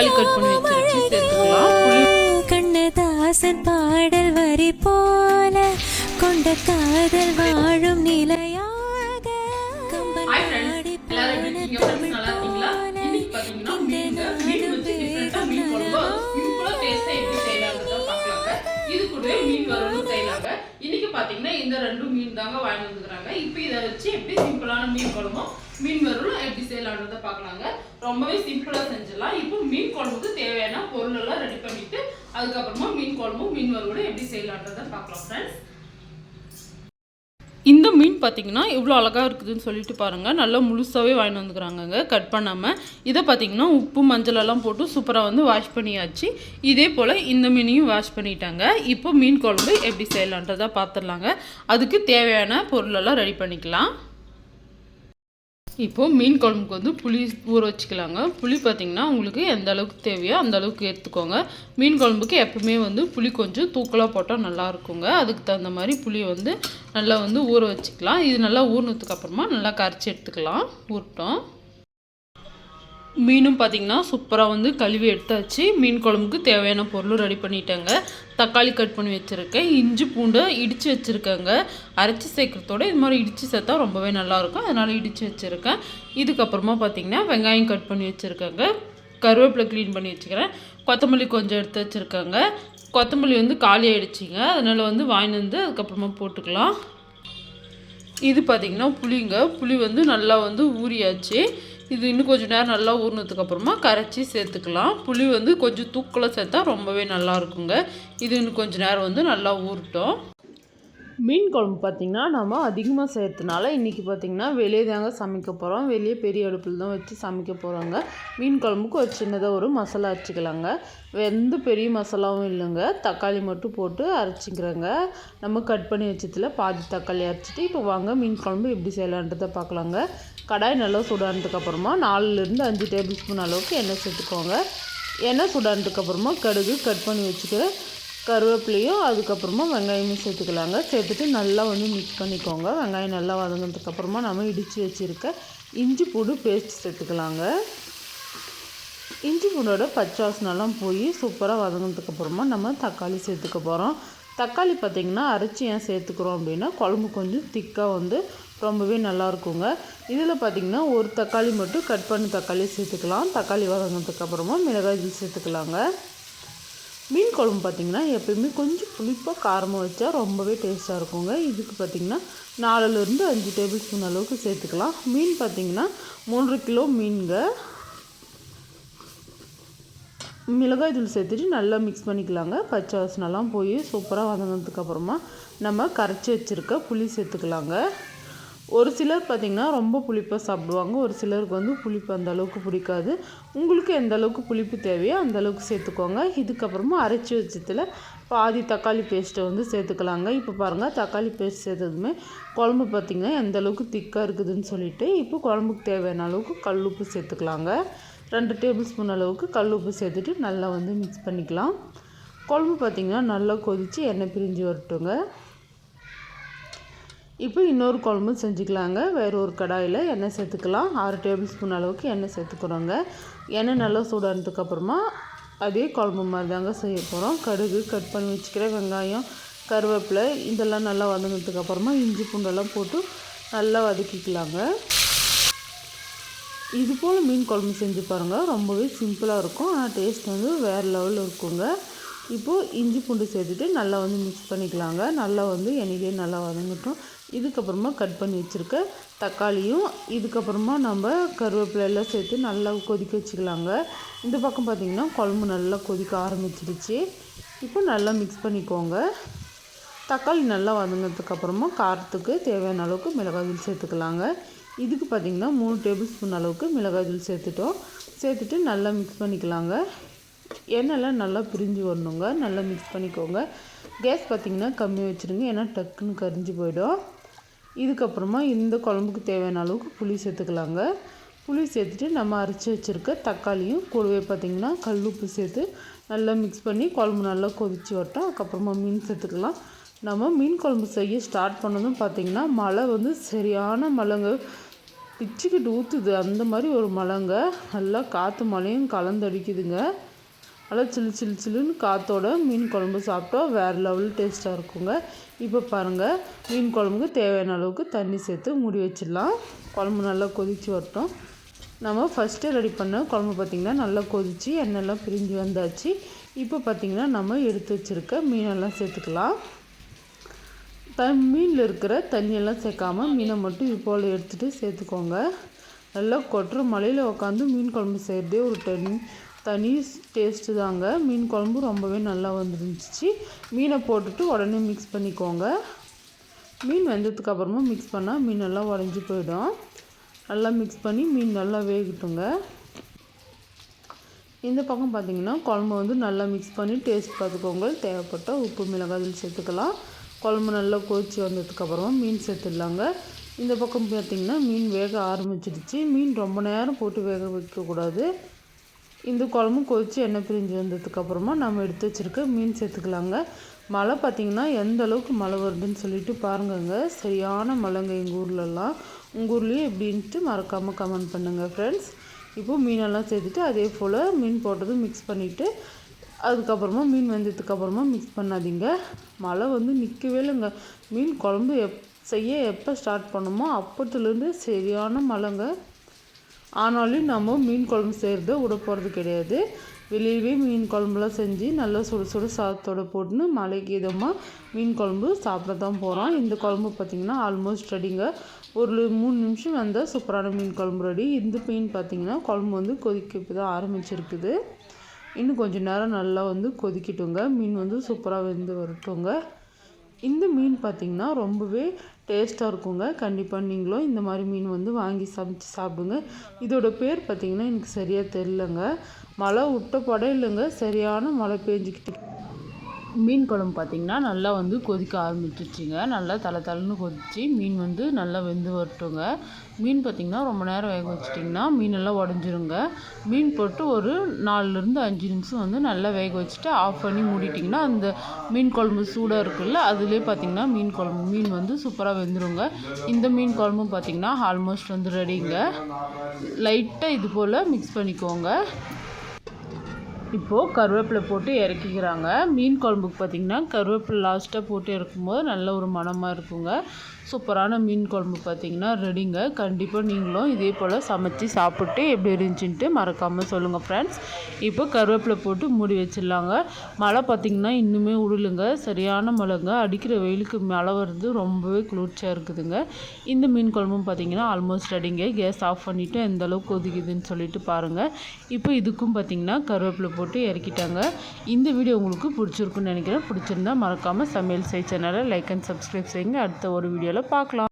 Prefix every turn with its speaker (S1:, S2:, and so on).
S1: தக்காளி கட் பண்ணி வச்சிருச்சு சேர்த்துக்கலாம்
S2: கண்ணதாசன் பாடல் வரி போல கொண்ட காதல் வாழும் நிலையாக?
S1: இன்னைக்கு பாத்தீங்கன்னா இந்த ரெண்டு மீன் தாங்க வாங்கிட்டு வந்துருக்காங்க. இப்போ இதை வச்சு எப்படி சிம்பிளான மீன் குழம்பும் மீன் வறுவலும் எப்படி செய்யலாம்ன்றத பார்க்கலாங்க. ரொம்பவே சிம்பிளாக செஞ்சிடலாம். இப்போ மீன் குழம்புக்கு தேவையான பொருளெல்லாம் ரெடி பண்ணிட்டு அதுக்கப்புறமா மீன் குழம்பும் மீன் வறுவலும் எப்படி செய்யலாம்ன்றத பார்க்கலாம் ஃப்ரெண்ட்ஸ் இந்த மீன் பார்த்தீங்கன்னா இவ்வளோ அழகாக இருக்குதுன்னு சொல்லிட்டு பாருங்கள் நல்லா முழுசாகவே வாங்கிட்டு வந்துக்கிறாங்கங்க கட் பண்ணாமல் இதை பார்த்தீங்கன்னா உப்பு மஞ்சளெல்லாம் போட்டு சூப்பராக வந்து வாஷ் பண்ணியாச்சு. இதே போல் இந்த மீனையும் வாஷ் பண்ணிட்டாங்க. இப்போ மீன் குழம்பு எப்படி செய்யலான்றதை பார்த்துடலாங்க. அதுக்கு தேவையான பொருளெல்லாம் ரெடி பண்ணிக்கலாம். இப்போது மீன் குழம்புக்கு வந்து புளி ஊற வச்சுக்கலாங்க. புளி பார்த்திங்கன்னா உங்களுக்கு எந்த அளவுக்கு தேவையோ அந்த அளவுக்கு எடுத்துக்கோங்க மீன் குழம்புக்கு எப்பவுமே வந்து புளி கொஞ்சம் தூக்கலாக போட்டால் நல்லா இருக்குங்க. அதுக்கு தகுந்த மாதிரி புளியை வந்து நல்லா வந்து ஊற வச்சுக்கலாம். இது நல்லா ஊறினதுக்கு அப்புறமா நல்லா கரைச்சி எடுத்துக்கலாம். ஊறட்டும். மீனும் பார்த்திங்கன்னா சூப்பராக வந்து கழுவி எடுத்தாச்சு. மீன் குழம்புக்கு தேவையான பொருளும் ரெடி பண்ணிட்டேங்க. தக்காளி கட் பண்ணி வச்சுருக்கேன். இஞ்சி பூண்டை இடித்து வச்சுருக்கேங்க. அரைச்சி சேர்க்குறதோட இது மாதிரி இடித்து சேர்த்தா ரொம்பவே நல்லாயிருக்கும். அதனால் இடித்து வச்சுருக்கேன். இதுக்கப்புறமா பார்த்திங்கன்னா வெங்காயம் கட் பண்ணி வச்சுருக்கேங்க. கருவேப்பிலை க்ளீன் பண்ணி வச்சுக்கிறேன். கொத்தமல்லி கொஞ்சம் எடுத்து வச்சுருக்கேங்க. கொத்தமல்லி வந்து காலியாகிடுச்சிங்க அதனால் வந்து வாங்கிட்டு வந்து அதுக்கப்புறமா போட்டுக்கலாம். இது பார்த்திங்கன்னா புளிங்க. புளி வந்து நல்லா வந்து ஊறியாச்சு. இது இன்னும் கொஞ்சம் நேரம் நல்லா ஊறினதுக்கு அப்புறமா கரைச்சி சேர்த்துக்கலாம். புளி வந்து கொஞ்சம் தூக்கில் சேர்த்தா ரொம்பவே நல்லா இருக்குங்க. இது இன்னும் கொஞ்சம் நேரம் வந்து நல்லா ஊறட்டும். மீன் குழம்பு பார்த்திங்கன்னா நம்ம அதிகமாக செய்யறதுனால இன்றைக்கி பார்த்திங்கன்னா வெளியே தாங்க சமைக்க போகிறோம் வெளியே பெரிய அடுப்பில் தான் வச்சு சமைக்க போகிறோங்க மீன் குழம்புக்கு ஒரு சின்னதாக ஒரு மசாலா அரைச்சிக்கலாங்க. எந்த பெரிய மசாலாவும் இல்லைங்க. தக்காளி மட்டும் போட்டு அரைச்சிக்கிறேங்க. நம்ம கட் பண்ணி வச்சதில் பாதி தக்காளி அரைச்சிட்டு இப்போ வாங்க மீன் குழம்பு எப்படி செய்யலான்றதை பார்க்கலாங்க. கடாய் நல்லா சுடானதுக்கப்புறமா நாலுலேருந்து அஞ்சு டேபிள் ஸ்பூன் அளவுக்கு எண்ணெய் சேர்த்துக்கோங்க. எண்ணெய் சுடானதுக்கப்புறமா கடுகு கட் பண்ணி வச்சுக்கிற கருவேப்பிலையும் அதுக்கப்புறமா வெங்காயமும் சேர்த்துக்கலாங்க. சேர்த்துட்டு நல்லா வந்து மிக்ஸ் பண்ணிக்கோங்க. வெங்காயம் நல்லா வதங்கினதுக்கப்புறமா நம்ம இடித்து வச்சுருக்க இஞ்சி பூண்டு பேஸ்ட் சேர்த்துக்கலாங்க. இஞ்சி பூண்டோட பச்சாசனெல்லாம் போய் சூப்பராக வதங்கினதுக்கப்புறமா நம்ம தக்காளி சேர்த்துக்க போகிறோம் தக்காளி பார்த்திங்கன்னா அரைச்சி ஏன் சேர்த்துக்கிறோம் அப்படின்னா குழம்பு கொஞ்சம் திக்காக வந்து ரொம்பவே நல்லா இருக்குங்க இதில் பார்த்திங்கன்னா ஒரு தக்காளி மட்டும் கட் பண்ணி தக்காளி சேர்த்துக்கலாம். தக்காளி வதங்கினதுக்கப்புறமா மிளகாய் தூள் சேர்த்துக்கலாங்க. மீன் குழம்பு பார்த்திங்கன்னா எப்பயுமே கொஞ்சம் புளிப்பாக காரமாக வச்சா ரொம்பவே டேஸ்ட்டாக இருக்குங்க. இதுக்கு பார்த்திங்கன்னா நாலுலேருந்து அஞ்சு டேபிள் ஸ்பூன் அளவுக்கு சேர்த்துக்கலாம். மீன் பார்த்திங்கன்னா மூன்று கிலோ மீன்க மிளகாய் தூள் சேர்த்துட்டு நல்லா மிக்ஸ் பண்ணிக்கலாங்க. பச்சை வாசனெல்லாம் போய் சூப்பராக வதங்கினதுக்கப்புறமா நம்ம கரைச்சி வச்சுருக்க புளி சேர்த்துக்கலாங்க. ஒரு சிலர் பார்த்திங்கன்னா ரொம்ப புளிப்பாக சாப்பிடுவாங்க ஒரு சிலருக்கு வந்து புளிப்பு அந்த அளவுக்கு பிடிக்காது. உங்களுக்கு எந்த அளவுக்கு புளிப்பு தேவையோ அந்த அளவுக்கு சேர்த்துக்கோங்க. இதுக்கப்புறமா அரைச்சி வச்சதில் பாதி தக்காளி பேஸ்ட்டை வந்து சேர்த்துக்கலாங்க. இப்போ பாருங்கள் தக்காளி பேஸ்ட் சேர்த்ததுமே குழம்பு பார்த்திங்கன்னா எந்த அளவுக்கு திக்காக இருக்குதுன்னு சொல்லிட்டு இப்போ குழம்புக்கு தேவையான அளவுக்கு கல் உப்பு சேர்த்துக்கலாங்க. ரெண்டு டேபிள் ஸ்பூன் அளவுக்கு கல் உப்பு சேர்த்துட்டு நல்லா வந்து மிக்ஸ் பண்ணிக்கலாம். குழம்பு பார்த்திங்கன்னா நல்லா கொதித்து எண்ணெய் பிரிஞ்சு வரட்டுங்க. இப்போ இன்னொரு குழம்பு செஞ்சுக்கலாங்க. வேறு ஒரு கடாயில் எண்ணெய் சேர்த்துக்கலாம். ஆறு டேபிள் ஸ்பூன் அளவுக்கு எண்ணெய் சேர்த்துக்கிறோங்க. எண்ணெய் நல்லா சூடானதுக்கப்புறமா அதே குழம்பு மாதிரி தாங்க செய்ய போகிறோம் கடுகு கட் பண்ணி வச்சுக்கிற வெங்காயம் கருவேப்பிலை இதெல்லாம் நல்லா வதங்கினதுக்கப்புறமா இஞ்சி பூண்டெல்லாம் போட்டு நல்லா வதக்கிக்கலாங்க. இது போல் மீன் குழம்பு செஞ்சு பாருங்கள் ரொம்பவே சிம்பிளாக இருக்கும். ஆனால் டேஸ்ட் வந்து வேறு லெவலில் இருக்குங்க. இப்போது இஞ்சி பூண்டு சேர்த்துட்டு நல்லா வந்து மிக்ஸ் பண்ணிக்கலாங்க. நல்லா வந்து எண்ணெயிலே நல்லா வதங்கட்டும். இதுக்கப்புறமா கட் பண்ணி வச்சுருக்க தக்காளியும் இதுக்கப்புறமா நம்ம கருவேப்பிலையெல்லாம் சேர்த்து நல்லா கொதிக்க வச்சுக்கலாங்க. இந்த பக்கம் பார்த்திங்கன்னா குழம்பு நல்லா கொதிக்க ஆரம்பிச்சிருச்சு இப்போ நல்லா மிக்ஸ் பண்ணிக்கோங்க. தக்காளி நல்லா வதங்கினதுக்கப்புறமா காரத்துக்கு தேவையான அளவுக்கு மிளகாய் சேர்த்துக்கலாங்க. இதுக்கு பார்த்திங்கன்னா மூணு டேபிள் ஸ்பூன் அளவுக்கு மிளகாய் தூள் சேர்த்துட்டோம். சேர்த்துட்டு நல்லா மிக்ஸ் பண்ணிக்கலாங்க. எண்ணெய்லாம் நல்லா பிரிஞ்சு வரணுங்க. நல்லா மிக்ஸ் பண்ணிக்கோங்க. கேஸ் பார்த்திங்கன்னா கம்மியாக வச்சுருங்க. ஏன்னா டக்குன்னு கரிஞ்சு போயிடும். இதுக்கப்புறமா இந்த குழம்புக்கு தேவையான அளவுக்கு புளி சேர்த்துக்கலாங்க. புளி சேர்த்துட்டு நம்ம அரைச்சி வச்சுருக்க தக்காளியும் கூடவே பார்த்திங்கன்னா கல் உப்பு சேர்த்து நல்லா மிக்ஸ் பண்ணி குழம்பு நல்லா கொதித்து வரட்டும். அதுக்கப்புறமா மீன் சேர்த்துக்கலாம். நம்ம மீன் குழம்பு செய்ய ஸ்டார்ட் பண்ணதும் பார்த்திங்கன்னா மழை வந்து சரியான மழைங்க. பிச்சுக்கிட்டு ஊற்றுது அந்த மாதிரி ஒரு மழைங்க. நல்லா காற்று மழையும் கலந்தடிக்குதுங்க நல்லா சில்லு சில்லு சில்லுன்னு காற்றோட மீன் குழம்பு சாப்பிட்டா வேறு லெவல் டேஸ்ட்டாக இருக்குங்க. இப்போ பாருங்கள் மீன் குழம்புக்கு தேவையான அளவுக்கு தண்ணி சேர்த்து மூடி வச்சிடலாம். குழம்பு நல்லா கொதித்து வரட்டும். நம்ம ஃபஸ்ட்டு ரெடி பண்ண குழம்பு பார்த்திங்கன்னா நல்லா கொதித்து எண்ணெய்லாம் பிரிஞ்சு வந்தாச்சு. இப்போ பார்த்திங்கன்னா நம்ம எடுத்து வச்சுருக்க மீனெல்லாம் சேர்த்துக்கலாம். த மீனில் இருக்கிற தண்ணியெல்லாம் சேர்க்காம மீனை மட்டும் இது போல் எடுத்துகிட்டு சேர்த்துக்கோங்க. நல்லா கொட்டுற மலையில் உட்காந்து மீன் குழம்பு செய்கிறதே ஒரு டென் தனி டேஸ்ட்டு தாங்க. மீன் குழம்பு ரொம்பவே நல்லா வந்துருந்துச்சு. மீனை போட்டுட்டு உடனே மிக்ஸ் பண்ணிக்கோங்க. மீன் வெந்ததுக்கு அப்புறமா மிக்ஸ் பண்ணால் மீன் நல்லா உடஞ்சி போயிடும். நல்லா மிக்ஸ் பண்ணி மீன் நல்லா வேகட்டுங்க. இந்த பக்கம் பார்த்தீங்கன்னா குழம்பு வந்து நல்லா மிக்ஸ் பண்ணி டேஸ்ட் பார்த்துக்கோங்க தேவைப்பட்ட உப்பு மிளகாய் சேர்த்துக்கலாம். குழம்பு நல்லா கொதிச்சு வந்ததுக்கப்புறமா மீன் சேர்த்துடலாங்க. இந்த பக்கம் பார்த்திங்கன்னா மீன் வேக ஆரம்பிச்சிடுச்சு. மீன் ரொம்ப நேரம் போட்டு வேக வைக்கக்கூடாது. இந்த குழம்பும் கொதித்து எண்ணெய் பிரிஞ்சு வந்ததுக்கப்புறமா நம்ம எடுத்து வச்சுருக்க மீன் சேர்த்துக்கலாங்க. மழை பார்த்திங்கன்னா எந்த அளவுக்கு மழை வருதுன்னு சொல்லிட்டு பாருங்கங்க. சரியான மழைங்க எங்கள் ஊர்லலாம். உங்கள் ஊர்லேயும் எப்படின்ட்டு மறக்காமல் கமெண்ட் பண்ணுங்கள் ஃப்ரெண்ட்ஸ் இப்போது மீனெல்லாம் சேர்த்துட்டு அதே போல் மீன் போட்டதும் மிக்ஸ் பண்ணிவிட்டு அதுக்கப்புறமா மீன் வெந்ததுக்கப்புறமா மிக்ஸ் பண்ணாதீங்க. மழை வந்து நிற்கவே இல்லைங்க. மீன் குழம்பு எப் செய்ய எப்போ ஸ்டார்ட் பண்ணோமோ அப்போத்துலேருந்து சரியான மழைங்க. ஆனாலும் நம்ம மீன் குழம்பு செய்கிறது விட போகிறது கிடையாது. வெளியவே மீன் குழம்புலாம் செஞ்சு நல்லா சுடு சுடு சாதத்தோடு போட்டுன்னு மழைக்கு இதமாக மீன் குழம்பு சாப்பிட தான் போகிறோம் இந்த குழம்பு பார்த்திங்கன்னா ஆல்மோஸ்ட் ரெடிங்க ஒரு மூணு நிமிஷம் வந்தால் சூப்பரான மீன் குழம்பு ரெடி இந்த மீன் பார்த்திங்கன்னா குழம்பு வந்து கொதிக்க இப்போ தான் ஆரம்பிச்சிருக்குது. இன்னும் கொஞ்சம் நேரம் நல்லா வந்து கொதிக்கட்டுங்க. மீன் வந்து சூப்பராக வெந்து வரட்டுங்க. பார்த்திங்கன்னா ரொம்பவே டேஸ்ட்டாக இருக்குங்க. கண்டிப்பாக நீங்களும் இந்த மாதிரி மீன் வந்து வாங்கி சமைச்சு சாப்பிடுங்க. இதோட பேர் பார்த்திங்கன்னா எனக்கு சரியாக தெரிலங்க மழை விட்ட படம் இல்லைங்க. சரியான மழை பெஞ்சிக்கிட்டு மீன் குழம்பு பார்த்திங்கன்னா நல்லா வந்து கொதிக்க ஆரம்பிச்சிருச்சுங்க. நல்லா தலை தலைன்னு கொதிச்சு மீன் வந்து நல்லா வெந்து வரட்டுங்க. மீன் பார்த்திங்கன்னா ரொம்ப நேரம் வேக வச்சிட்டிங்கன்னா மீனெல்லாம் உடஞ்சிருங்க. மீன் போட்டு ஒரு நாலுலேருந்து அஞ்சு நிமிஷம் வந்து நல்லா வேக வச்சுட்டு ஆஃப் பண்ணி மூடிட்டிங்கன்னா அந்த மீன் குழம்பு சூடாக இருக்குல்ல அதுலேயே பார்த்திங்கன்னா மீன் குழம்பு மீன் வந்து சூப்பராக வெந்துருங்க. இந்த மீன் குழம்பும் பார்த்திங்கன்னா ஆல்மோஸ்ட் வந்து ரெடிங்க லைட்டாக இது போல் மிக்ஸ் பண்ணிக்கோங்க. இப்போது கருவேப்பிலை போட்டு இறக்கிக்கிறாங்க. மீன் குழம்புக்கு பார்த்திங்கன்னா கருவேப்பிலை லாஸ்ட்டாக போட்டு இறக்கும்போது நல்ல ஒரு மணமாக இருக்குங்க. சூப்பரான மீன் குழம்பு பார்த்திங்கன்னா ரெடிங்க. கண்டிப்பாக நீங்களும் இதே போல் சமைச்சு சாப்பிட்டு எப்படி இருந்துச்சுன்ட்டு மறக்காமல் சொல்லுங்கள் ஃப்ரெண்ட்ஸ் இப்போ கருவேப்பிலை போட்டு மூடி வச்சிடலாங்க. மழை பார்த்திங்கன்னா இன்னுமே உடலுங்க சரியான மழைங்க. அடிக்கிற வெயிலுக்கு மழை வருது ரொம்பவே குளிர்ச்சியாக இருக்குதுங்க. இந்த மீன் குழம்பும் பார்த்திங்கன்னா ஆல்மோஸ்ட் ரெடிங்க கேஸ் ஆஃப் பண்ணிவிட்டு எந்த அளவுக்கு ஒதுக்குதுன்னு சொல்லிட்டு பாருங்கள் இப்போ இதுக்கும் பார்த்திங்கன்னா கருவேப்பிலை போட்டு இறக்கிட்டாங்க. இந்த வீடியோ உங்களுக்கு பிடிச்சிருக்குன்னு நினைக்கிறேன். பிடிச்சிருந்தா மறக்காமல் சமையல் செய் சேனலை லைக் அண்ட் சப்ஸ்கிரைப் செய்யுங்க. அடுத்த ஒரு வீடியோவில் பார்க்கலாம்.